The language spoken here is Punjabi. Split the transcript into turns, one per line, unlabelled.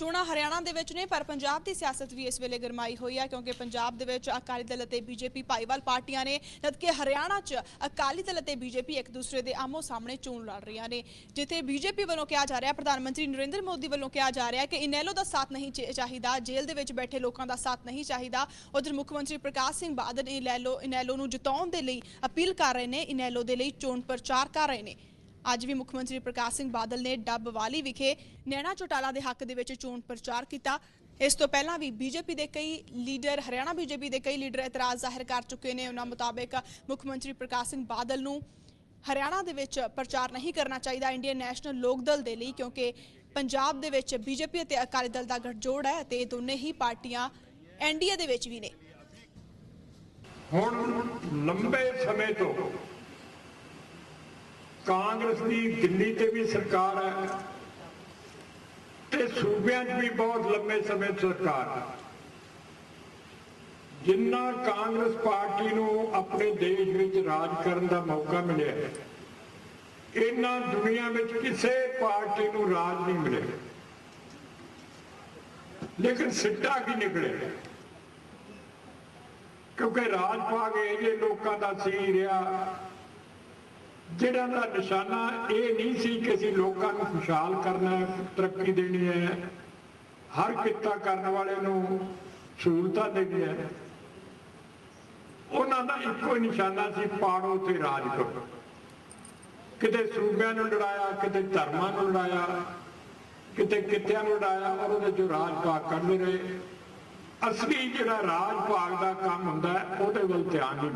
ਚੋਣਾਂ ਹਰਿਆਣਾ ਦੇ ਵਿੱਚ ਨੇ, ਪਰ ਪੰਜਾਬ ਦੀ ਸਿਆਸਤ ਵੀ ਇਸ ਵੇਲੇ ਗਰਮਾਈ ਹੋਈ ਹੈ ਕਿਉਂਕਿ ਪੰਜਾਬ ਦੇ ਵਿੱਚ ਅਕਾਲੀ ਦਲ ਅਤੇ ਬੀਜੇਪੀ ਭਾਈਵਾਲ ਪਾਰਟੀਆਂ ਨੇ, ਜਦਕਿ ਹਰਿਆਣਾ 'ਚ ਅਕਾਲੀ ਦਲ ਅਤੇ ਬੀਜੇਪੀ ਇੱਕ ਦੂਸਰੇ ਦੇ ਆਮੋ ਸਾਹਮਣੇ ਚੋਣ ਲੜ ਰਹੀਆਂ ਨੇ। ਜਿੱਥੇ ਬੀਜੇਪੀ ਵੱਲੋਂ ਕਿਹਾ ਜਾ ਰਿਹਾ, ਪ੍ਰਧਾਨ ਮੰਤਰੀ ਨਰਿੰਦਰ ਮੋਦੀ ਵੱਲੋਂ ਕਿਹਾ ਜਾ ਰਿਹਾ ਕਿ ਇਨੈਲੋ ਦਾ ਸਾਥ ਨਹੀਂ ਚਾਹੀਦਾ, ਜੇਲ੍ਹ ਦੇ ਵਿੱਚ ਬੈਠੇ ਲੋਕਾਂ ਦਾ ਸਾਥ ਨਹੀਂ ਚਾਹੀਦਾ। ਉਧਰ ਮੁੱਖ ਮੰਤਰੀ ਪ੍ਰਕਾਸ਼ ਸਿੰਘ ਬਾਦਲ ਇਨੈਲੋ ਇਨੈਲੋ ਨੂੰ ਜਿਤਾਉਣ ਦੇ ਲਈ ਅਪੀਲ ਕਰ ਰਹੇ ਨੇ, ਇਨੈਲੋ ਦੇ ਲਈ ਚੋਣ ਪ੍ਰਚਾਰ ਕਰ ਰਹੇ ਨੇ। ਅੱਜ ਵੀ ਮੁੱਖ ਮੰਤਰੀ ਪ੍ਰਕਾਸ਼ ਸਿੰਘ ਬਾਦਲ ਨੇ ਡੱਬਵਾਲੀ ਵਿਖੇ ਨੈਣਾ ਚੋਟਾਲਾ ਦੇ ਹੱਕ ਦੇ ਵਿੱਚ ਚੋਣ ਪ੍ਰਚਾਰ ਕੀਤਾ। ਇਸ ਤੋਂ ਪਹਿਲਾਂ ਵੀ ਬੀਜੇਪੀ ਦੇ ਕਈ ਲੀਡਰ, ਹਰਿਆਣਾ ਬੀਜੇਪੀ ਦੇ ਕਈ ਲੀਡਰ ਇਤਰਾਜ਼ ਜ਼ਾਹਿਰ ਕਰ ਚੁੱਕੇ ਨੇ। ਉਹਨਾਂ ਮੁਤਾਬਕ ਮੁੱਖ ਮੰਤਰੀ ਪ੍ਰਕਾਸ਼ ਸਿੰਘ ਬਾਦਲ ਨੂੰ ਹਰਿਆਣਾ ਦੇ ਵਿੱਚ ਪ੍ਰਚਾਰ ਨਹੀਂ ਕਰਨਾ ਚਾਹੀਦਾ ਇੰਡੀਅਨ ਨੈਸ਼ਨਲ ਲੋਕ ਦਲ ਦੇ ਲਈ, ਕਿਉਂਕਿ ਪੰਜਾਬ ਦੇ ਵਿੱਚ ਬੀਜੇਪੀ ਅਤੇ ਅਕਾਲੀ ਦਲ ਦਾ ਗੱਠਜੋੜ ਹੈ ਤੇ ਦੋਨੇ ਹੀ ਪਾਰਟੀਆਂ ਐਨਡੀਏ ਦੇ ਵਿੱਚ ਵੀ ਨੇ।
ਹੁਣ ਲੰਬੇ ਸਮੇਂ ਤੋਂ ਕਾਂਗਰਸ ਦੀ ਦਿੱਲੀ ਤੇ ਵੀ ਸਰਕਾਰ ਹੈ ਤੇ ਸੂਬਿਆਂ 'ਚ ਵੀ ਬਹੁਤ ਲੰਬੇ ਸਮੇਂ ਸਰਕਾਰ ਹੈ। ਜਿੰਨਾ ਕਾਂਗਰਸ ਪਾਰਟੀ ਨੂੰ ਆਪਣੇ ਦੇਸ਼ ਵਿੱਚ ਰਾਜ ਕਰਨ ਦਾ ਮੌਕਾ ਮਿਲਿਆ ਹੈ, ਇਹਨਾਂ ਦੁਨੀਆ ਵਿੱਚ ਕਿਸੇ ਪਾਰਟੀ ਨੂੰ ਰਾਜ ਨਹੀਂ ਮਿਲਿਆ। ਲੇਕਿਨ ਸਿੱਟਾ ਕੀ ਨਿਕਲੇ ਕਿਉਂਕਿ ਰਾਜ ਭਾਗ ਇਹ ਜੇ ਲੋਕਾਂ ਦਾ ਸੀ ਰਿਹਾ ਜਿਹੜਾ ਦਾ ਨਿਸ਼ਾਨਾ ਇਹ ਨਹੀਂ ਸੀ ਕਿ ਅਸੀਂ ਲੋਕਾਂ ਨੂੰ ਖੁਸ਼ਹਾਲ ਕਰਨਾ ਹੈ, ਤਰੱਕੀ ਦੇਣੀ ਹੈ, ਹਰ ਕਿੱਤਾ ਕਰਨ ਵਾਲੇ ਨੂੰ ਸਹੂਲਤਾਂ ਦੇਣੀਆਂ ਉਹਨਾਂ ਦਾ ਇੱਕੋ ਹੀ ਨਿਸ਼ਾਨਾ ਸੀ, ਪਾੜੋ ਤੇ ਰਾਜ ਕਰੋ। ਕਿਤੇ ਸੂਬਿਆਂ ਨੂੰ ਲੜਾਇਆ, ਕਿਤੇ ਧਰਮਾਂ ਨੂੰ ਲੜਾਇਆ, ਕਿਤੇ ਕਿੱਤਿਆਂ ਨੂੰ ਲੜਾਇਆ, ਔਰ ਉਹਦੇ ਚੋਂ ਰਾਜ ਭਾਗ ਕੱਢਦੇ ਰਹੇ। ਅਸਲੀ ਜਿਹੜਾ ਰਾਜ ਭਾਗ ਦਾ ਕੰਮ ਹੁੰਦਾ ਉਹਦੇ ਵੱਲ ਧਿਆਨ ਨਹੀਂ।